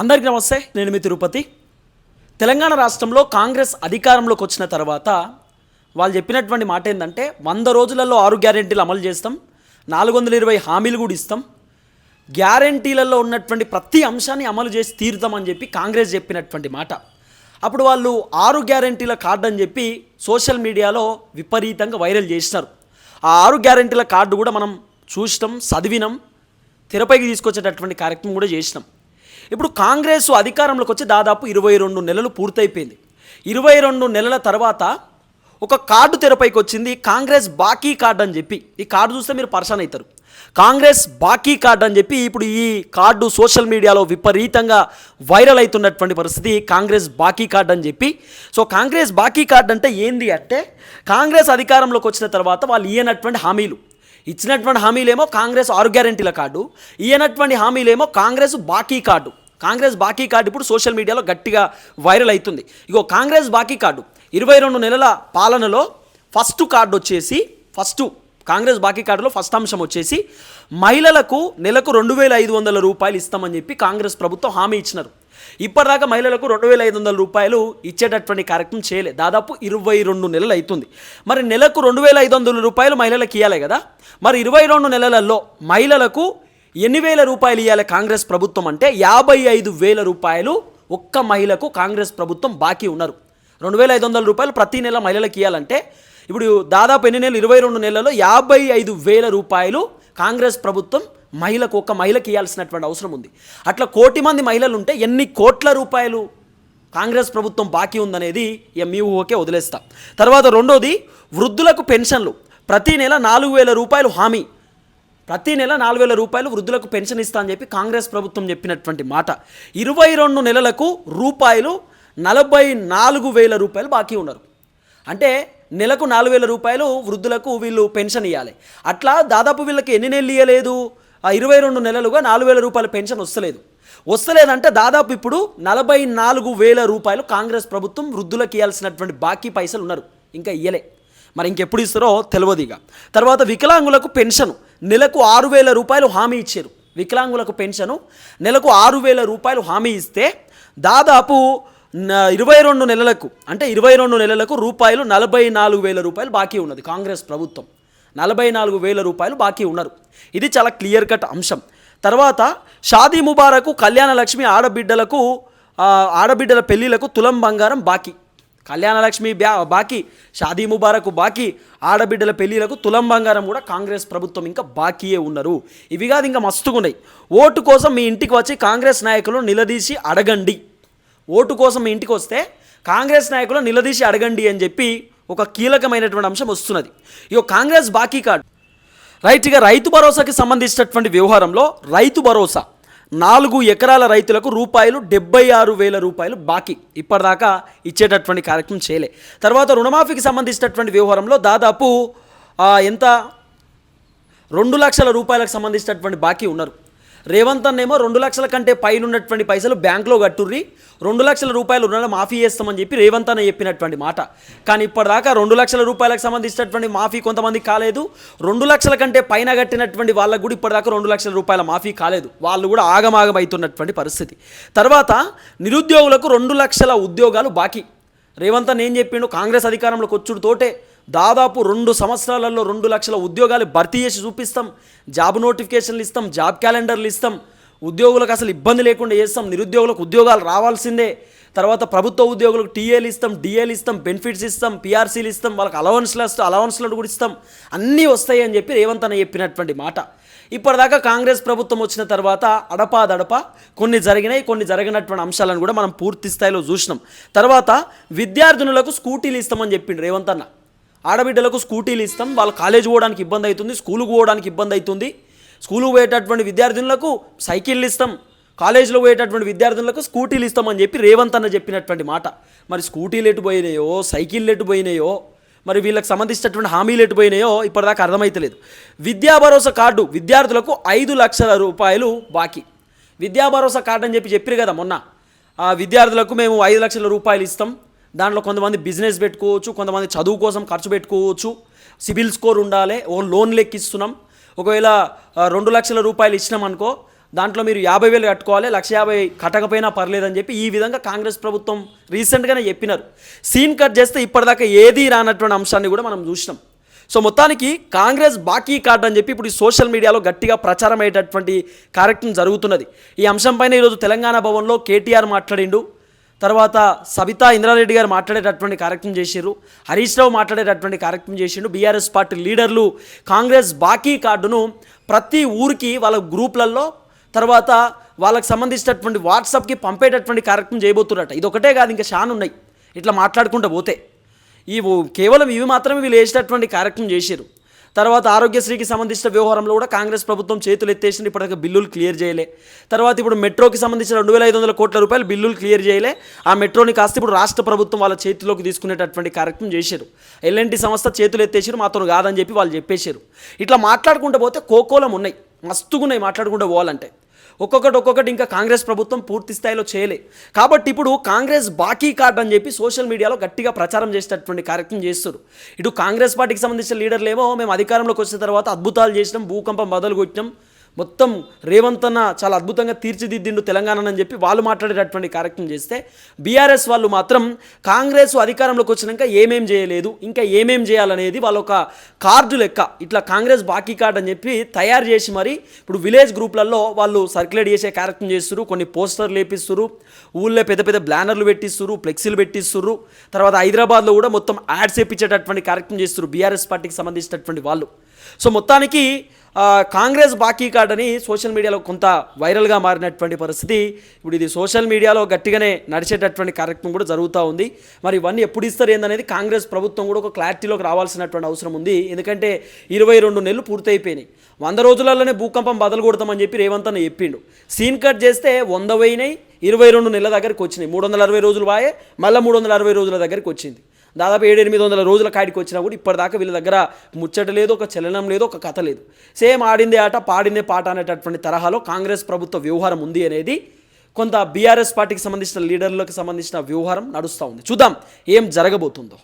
అందరికీ నమస్తే నేను మీ తిరుపతి. తెలంగాణ రాష్ట్రంలో కాంగ్రెస్ అధికారంలోకి వచ్చిన తర్వాత వాళ్ళు చెప్పినటువంటి మాట ఏంటంటే వంద రోజులలో ఆరు గ్యారెంటీలు అమలు చేస్తాం నాలుగు వందల ఇరవై హామీలు కూడా ఇస్తాం గ్యారెంటీలలో ఉన్నటువంటి ప్రతి అంశాన్ని అమలు చేసి తీరుతామని చెప్పి కాంగ్రెస్ చెప్పినటువంటి మాట. అప్పుడు వాళ్ళు ఆరు గ్యారెంటీల కార్డు అని చెప్పి సోషల్ మీడియాలో విపరీతంగా వైరల్ చేసినారు. ఆ ఆరు గ్యారెంటీల కార్డు కూడా మనం చూసినాం చదివినాం తెరపైకి తీసుకొచ్చేటటువంటి కార్యక్రమం కూడా చేసినాం. ఇప్పుడు కాంగ్రెస్ అధికారంలోకి వచ్చి దాదాపు ఇరవై రెండు నెలలు పూర్తయిపోయింది. ఇరవై రెండు నెలల తర్వాత ఒక కార్డు తెరపైకి వచ్చింది కాంగ్రెస్ బాకీ కార్డు అని చెప్పి. ఈ కార్డు చూస్తే మీరు పర్సన్ అవుతారు. కాంగ్రెస్ బాకీ కార్డు అని చెప్పి ఇప్పుడు ఈ కార్డు సోషల్ మీడియాలో విపరీతంగా వైరల్ అవుతున్నటువంటి పరిస్థితి కాంగ్రెస్ బాకీ కార్డు అని చెప్పి. సో కాంగ్రెస్ బాకీ కార్డు అంటే ఏంది అంటే కాంగ్రెస్ అధికారంలోకి వచ్చిన తర్వాత వాళ్ళు ఇయ్యనటువంటి హామీలు. ఇచ్చినటువంటి హామీలేమో కాంగ్రెస్ ఆరు గ్యారెంటీల కార్డు ఇయ్యనటువంటి హామీలేమో కాంగ్రెస్ బాకీ కార్డు. కాంగ్రెస్ బాకీ కార్డు ఇప్పుడు సోషల్ మీడియాలో గట్టిగా వైరల్ అవుతుంది. ఇగో కాంగ్రెస్ బాకీ కార్డు ఇరవై రెండు నెలల పాలనలో ఫస్ట్ కార్డు వచ్చేసి ఫస్ట్ కాంగ్రెస్ బాకీ కార్డులో ఫస్ట్ అంశం వచ్చేసి మహిళలకు నెలకు రెండు వేల ఐదు వందల రూపాయలు ఇస్తామని చెప్పి కాంగ్రెస్ ప్రభుత్వం హామీ ఇచ్చినారు. ఇప్పటిదాకా మహిళలకు రెండు వేల ఐదు వందల రూపాయలు ఇచ్చేటటువంటి కార్యక్రమం చేయలేదు దాదాపు ఇరవై రెండు నెలలు అవుతుంది. మరి నెలకు రెండు వేల ఐదు వందల రూపాయలు మహిళలకు ఇవ్వాలి కదా? మరి ఇరవై రెండు నెలలలో మహిళలకు ఎన్ని వేల రూపాయలు ఇవ్వాలి కాంగ్రెస్ ప్రభుత్వం అంటే యాభై ఐదు వేల రూపాయలు ఒక్క మహిళకు కాంగ్రెస్ ప్రభుత్వం బాకీ ఉన్నారు. రెండు వేల ఐదు వందల రూపాయలు ప్రతి నెల మహిళలకు ఇవ్వాలంటే ఇప్పుడు దాదాపు ఎన్ని నెలలు? ఇరవై రెండు నెలల్లో యాభై ఐదు వేల రూపాయలు కాంగ్రెస్ ప్రభుత్వం మహిళకు ఒక్క మహిళకి ఇవ్వాల్సినటువంటి అవసరం ఉంది. అట్లా కోటి మంది మహిళలు ఉంటే ఎన్ని కోట్ల రూపాయలు కాంగ్రెస్ ప్రభుత్వం బాకీ ఉందనేది ఇక మీ ఊహకే వదిలేస్తా. తర్వాత రెండోది వృద్ధులకు పెన్షన్లు. ప్రతి నెల నాలుగు వేల రూపాయలు హామీ. ప్రతి నెల నాలుగు వేల రూపాయలు వృద్ధులకు పెన్షన్ ఇస్తా అని చెప్పి కాంగ్రెస్ ప్రభుత్వం చెప్పినటువంటి మాట. ఇరవై రెండు నెలలకు రూపాయలు నలభై నాలుగు వేల రూపాయలు బాకీ ఉన్నారు. అంటే నెలకు నాలుగు వేల రూపాయలు వృద్ధులకు వీళ్ళు పెన్షన్ ఇవ్వాలి అట్లా దాదాపు వీళ్ళకి ఎన్ని నెలలు ఇవ్వలేదు ఇరవై రెండు నెలలుగా నాలుగు వేల రూపాయల పెన్షన్ వస్తలేదు. వస్తలేదంటే దాదాపు ఇప్పుడు నలభై నాలుగు వేల రూపాయలు కాంగ్రెస్ ప్రభుత్వం వృద్ధులకు ఇవ్వాల్సినటువంటి బాకీ పైసలు ఉన్నారు. ఇంకా ఇయ్యలే. మరి ఇంకెప్పుడు ఇస్తారో తెలియదు ఇక. తర్వాత వికలాంగులకు పెన్షన్. నెలకు ఆరు వేల రూపాయలు హామీ ఇచ్చారు. వికలాంగులకు పెన్షను. నెలకు ఆరు వేల రూపాయలు హామీ ఇస్తే దాదాపు ఇరవై రెండు నెలలకు అంటే ఇరవై రెండు నెలలకు రూపాయలు నలభై నాలుగు వేల రూపాయలు బాకీ ఉన్నది కాంగ్రెస్ ప్రభుత్వం. నలభై నాలుగు వేల రూపాయలు బాకీ ఉన్నారు. ఇది చాలా క్లియర్ కట్ అంశం. తర్వాత షాదీ ముబారకు కళ్యాణ లక్ష్మి ఆడబిడ్డలకు ఆడబిడ్డల పెళ్ళిళ్ళకు తులం బంగారం బాకీ. కళ్యాణలక్ష్మి బ్యా బాకీ షాదీ ముబారకు బాకీ ఆడబిడ్డల పెళ్ళిళ్ళకు తులం బంగారం కూడా కాంగ్రెస్ ప్రభుత్వం ఇంకా బాకీయే ఉన్నారు. ఇవి కాదు ఇంకా మస్తుగా ఉన్నాయి ఓటు కోసం మీ ఇంటికి వచ్చి కాంగ్రెస్ నాయకులు నిలదీసి అడగండి. ఓటు కోసం మీ ఇంటికి వస్తే కాంగ్రెస్ నాయకులు నిలదీసి అడగండి అని చెప్పి ఒక కీలకమైనటువంటి అంశం వస్తున్నది. ఇక కాంగ్రెస్ బాకీ కార్డు. రైట్గా రైతు భరోసాకి సంబంధించినటువంటి వ్యవహారంలో రైతు భరోసా. నాలుగు ఎకరాల రైతులకు రూపాయలు డెబ్బై ఆరు వేల రూపాయలు బాకీ. ఇప్పటిదాకా ఇచ్చేటటువంటి కార్యక్రమం చేయలే. తర్వాత రుణమాఫీకి సంబంధించినటువంటి వ్యవహారంలో దాదాపు ఎంత? రెండు లక్షల రూపాయలకు సంబంధించినటువంటి బాకీ ఉన్నారు. రేవంత్ అన్నేమో రెండు లక్షల కంటే పైన ఉన్నటువంటి పైసలు బ్యాంకులో కట్టుర్రి రెండు లక్షల రూపాయలు రుణాలు మాఫీ చేస్తామని చెప్పి రేవంత్ అన్న చెప్పినటువంటి మాట. కానీ ఇప్పటిదాకా రెండు లక్షల రూపాయలకు సంబంధించినటువంటి మాఫీ కొంతమంది కాలేదు. రెండు లక్షల కంటే పైన కట్టినటువంటి వాళ్ళకు కూడా ఇప్పటిదాకా రెండు లక్షల రూపాయల మాఫీ కాలేదు. వాళ్ళు కూడా ఆగమాగం అవుతున్నటువంటి పరిస్థితి. తర్వాత నిరుద్యోగులకు రెండు లక్షల ఉద్యోగాలు బాకీ. రేవంత్ అన్న ఏం చెప్పిండు? కాంగ్రెస్ అధికారంలోకి వచ్చుడు తోటే దాదాపు రెండు సంవత్సరాలలో రెండు లక్షల ఉద్యోగాలు భర్తీ చేసి చూపిస్తాం. జాబ్ నోటిఫికేషన్లు ఇస్తాం జాబ్ క్యాలెండర్లు ఇస్తాం. ఉద్యోగులకు అసలు ఇబ్బంది లేకుండా చేస్తాం. నిరుద్యోగులకు ఉద్యోగాలు రావాల్సిందే. తర్వాత ప్రభుత్వ ఉద్యోగులకు టీఏలు ఇస్తాం డిఏలు ఇస్తాం బెనిఫిట్స్ ఇస్తాం పిఆర్సీలు ఇస్తాం వాళ్ళకి అలవెన్స్లు వస్తాం అలవెన్స్లను కూడా ఇస్తాం. అన్నీ వస్తాయి అని చెప్పి రేవంత్ అన్న చెప్పినటువంటి మాట. ఇప్పటిదాకా కాంగ్రెస్ ప్రభుత్వం వచ్చిన తర్వాత అడపాదడప కొన్ని జరిగినాయి కొన్ని జరిగినటువంటి అంశాలను కూడా మనం పూర్తి స్థాయిలో చూసినాం. తర్వాత విద్యార్థినులకు స్కూటీలు ఇస్తామని చెప్పిండు రేవంత్ అన్న. ఆడబిడ్డలకు స్కూటీలు ఇస్తాం. వాళ్ళు కాలేజ్ పోవడానికి ఇబ్బంది అవుతుంది స్కూలుకు పోవడానికి ఇబ్బంది అవుతుంది. స్కూలుకు పోయేటటువంటి విద్యార్థినులకు సైకిళ్ళు ఇస్తాం. కాలేజీలో పోయేటటువంటి విద్యార్థులకు స్కూటీలు ఇస్తామని చెప్పి రేవంత్ అన్న చెప్పినటువంటి మాట. మరి స్కూటీలు ఎటు పోయినాయో సైకిళ్ళు ఎటు పోయినాయో మరి వీళ్ళకి సంబంధించినటువంటి హామీలు ఎటు పోయినాయో ఇప్పటిదాకా అర్థమైతలేదు. విద్యా భరోసా కార్డు విద్యార్థులకు ఐదు లక్షల రూపాయలు బాకీ. విద్యా భరోసా కార్డు అని చెప్పి చెప్పారు కదా మొన్న. విద్యార్థులకు మేము ఐదు లక్షల రూపాయలు ఇస్తాం. దాంట్లో కొంతమంది బిజినెస్ పెట్టుకోవచ్చు కొంతమంది చదువు కోసం ఖర్చు పెట్టుకోవచ్చు. సిబిల్ స్కోర్ ఉండాలి ఓ లోన్ లెక్కిస్తున్నాం. ఒకవేళ రెండు లక్షల రూపాయలు ఇచ్చినాం అనుకో దాంట్లో మీరు యాభై వేలు కట్టుకోవాలి లక్ష యాభై కట్టకపోయినా పర్లేదని చెప్పి ఈ విధంగా కాంగ్రెస్ ప్రభుత్వం రీసెంట్గానే చెప్పినారు. సీన్ కట్ చేస్తే ఇప్పటిదాకా ఏదీ రానటువంటి అంశాన్ని కూడా మనం చూసినాం. సో మొత్తానికి కాంగ్రెస్ బాకీ కార్డు అని చెప్పి ఇప్పుడు ఈ సోషల్ మీడియాలో గట్టిగా ప్రచారం అయ్యేటటువంటి కార్యక్రమం జరుగుతున్నది. ఈ అంశంపైన ఈరోజు తెలంగాణ భవన్లో కేటీఆర్ మాట్లాడిండు. తర్వాత సబితా ఇంద్రారెడ్డి గారు మాట్లాడేటటువంటి కార్యక్రమం చేశారు హరీష్ రావు మాట్లాడేటటువంటి కార్యక్రమం చేసిండు. బీఆర్ఎస్ పార్టీ లీడర్లు కాంగ్రెస్ బాకీ కార్డును ప్రతి ఊరికి వాళ్ళ గ్రూప్లలో తర్వాత వాళ్ళకి సంబంధించినటువంటి వాట్సాప్కి పంపేటటువంటి కార్యక్రమం చేయబోతున్నట ఇది ఒకటే కాదు ఇంకా షాన్ ఉన్నాయి. ఇట్లా మాట్లాడుకుంటూ పోతే. ఈ కేవలం ఇవి మాత్రమే వీళ్ళు వేసేటటువంటి కార్యక్రమం చేశారు తర్వాత ఆరోగ్యశ్రీకి సంబంధించిన వ్యవహారంలో కూడా కాంగ్రెస్ ప్రభుత్వం చేతులు ఎత్తేసింది. ఇప్పటిదాకా బిల్లులు క్లియర్ చేయలే. తర్వాత ఇప్పుడు మెట్రోకి సంబంధించిన రెండు వేల ఐదు వందల కోట్ల రూపాయలు బిల్లులు క్లియర్ చేయలే. ఆ మెట్రోని కాస్త ఇప్పుడు రాష్ట్ర ప్రభుత్వం వాళ్ళ చేతిలోకి తీసుకునేటటువంటి కార్యక్రమం చేశారు. ఎల్ఎన్టీ సంస్థ చేతులు ఎత్తేసారు మాతో కాదని చెప్పి వాళ్ళు చెప్పేశారు. ఇట్లా మాట్లాడుకుంటూ పోతే కోకోలం ఉన్నాయి. మస్తుగా ఉన్నాయి మాట్లాడుకుంటూ పోవాలంటే. ఒక్కొక్కటి ఒక్కొక్కటి ఇంకా కాంగ్రెస్ ప్రభుత్వం పూర్తి స్థాయిలో చేయలే. కాబట్టి ఇప్పుడు కాంగ్రెస్ బాకీ కార్డ్ అని చెప్పి సోషల్ మీడియాలో గట్టిగా ప్రచారం చేసేటటువంటి కార్యక్రమం చేస్తారు ఇటు కాంగ్రెస్ పార్టీకి సంబంధించిన లీడర్లు ఏమో మేము అధికారంలోకి వచ్చిన తర్వాత అద్భుతాలు చేసినాం భూకంపం బదులు కొట్టినాం మొత్తం రేవంత్ అన్న చాలా అద్భుతంగా తీర్చిదిద్దిండు తెలంగాణ అని చెప్పి వాళ్ళు మాట్లాడేటటువంటి కార్యక్రమం చేస్తే బీఆర్ఎస్ వాళ్ళు మాత్రం కాంగ్రెస్ అధికారంలోకి వచ్చినాక ఏమేం చేయలేదు ఇంకా ఏమేం చేయాలనేది వాళ్ళ ఒక కార్డు లెక్క. ఇట్లా కాంగ్రెస్ బాకీ కార్డు అని చెప్పి తయారు చేసి మరి ఇప్పుడు విలేజ్ గ్రూప్లలో వాళ్ళు సర్క్యులేట్ చేసే కార్యక్రమం చేస్తున్నారు కొన్ని పోస్టర్లు వేపిస్తున్నారు ఊళ్ళో పెద్ద పెద్ద బ్యానర్లు పెట్టిస్తున్నారు ఫ్లెక్సీలు పెట్టిస్తున్నారు తర్వాత హైదరాబాద్లో కూడా మొత్తం యాడ్స్ వేపించేటటువంటి కార్యక్రమం చేస్తున్నారు బీఆర్ఎస్ పార్టీకి సంబంధించినటువంటి వాళ్ళు. సో మొత్తానికి కాంగ్రెస్ బాకీ కార్డ్ అని సోషల్ మీడియాలో కొంత వైరల్గా మారినటువంటి పరిస్థితి. ఇప్పుడు ఇది సోషల్ మీడియాలో గట్టిగానే నడిచేటటువంటి కార్యక్రమం కూడా జరుగుతూ ఉంది. మరి ఇవన్నీ ఎప్పుడు ఇస్తారు ఏందనేది కాంగ్రెస్ ప్రభుత్వం కూడా ఒక క్లారిటీలోకి రావాల్సినటువంటి అవసరం ఉంది. ఎందుకంటే ఇరవై రెండు నెలలు పూర్తయిపోయినాయి. వంద రోజులలోనే భూకంపం బదలు కొడతామని చెప్పి రేవంత్ అన్న చెప్పిండు. సీన్ కట్ చేస్తే వంద పోయినాయి ఇరవై రెండు నెలల దగ్గరికి వచ్చినాయి. మూడు వందల అరవై రోజులు వాయే మళ్ళీ మూడు వందల అరవై రోజుల దగ్గరికి వచ్చింది. దాదాపు ఏడు ఎనిమిది వందల రోజుల కాడికి వచ్చినా కూడా ఇప్పటిదాకా వీళ్ళ దగ్గర ముచ్చట లేదు ఒక చలనం లేదు ఒక కథ లేదు. సేమ్ ఆడిందే ఆట పాడిందే పాట అనేటటువంటి తరహాలో కాంగ్రెస్ ప్రభుత్వ వ్యవహారం ఉంది అనేది కొంత బీఆర్ఎస్ పార్టీకి సంబంధించిన లీడర్లకు సంబంధించిన వ్యవహారం నడుస్తూ ఉంది. చూద్దాం ఏం జరగబోతుందో.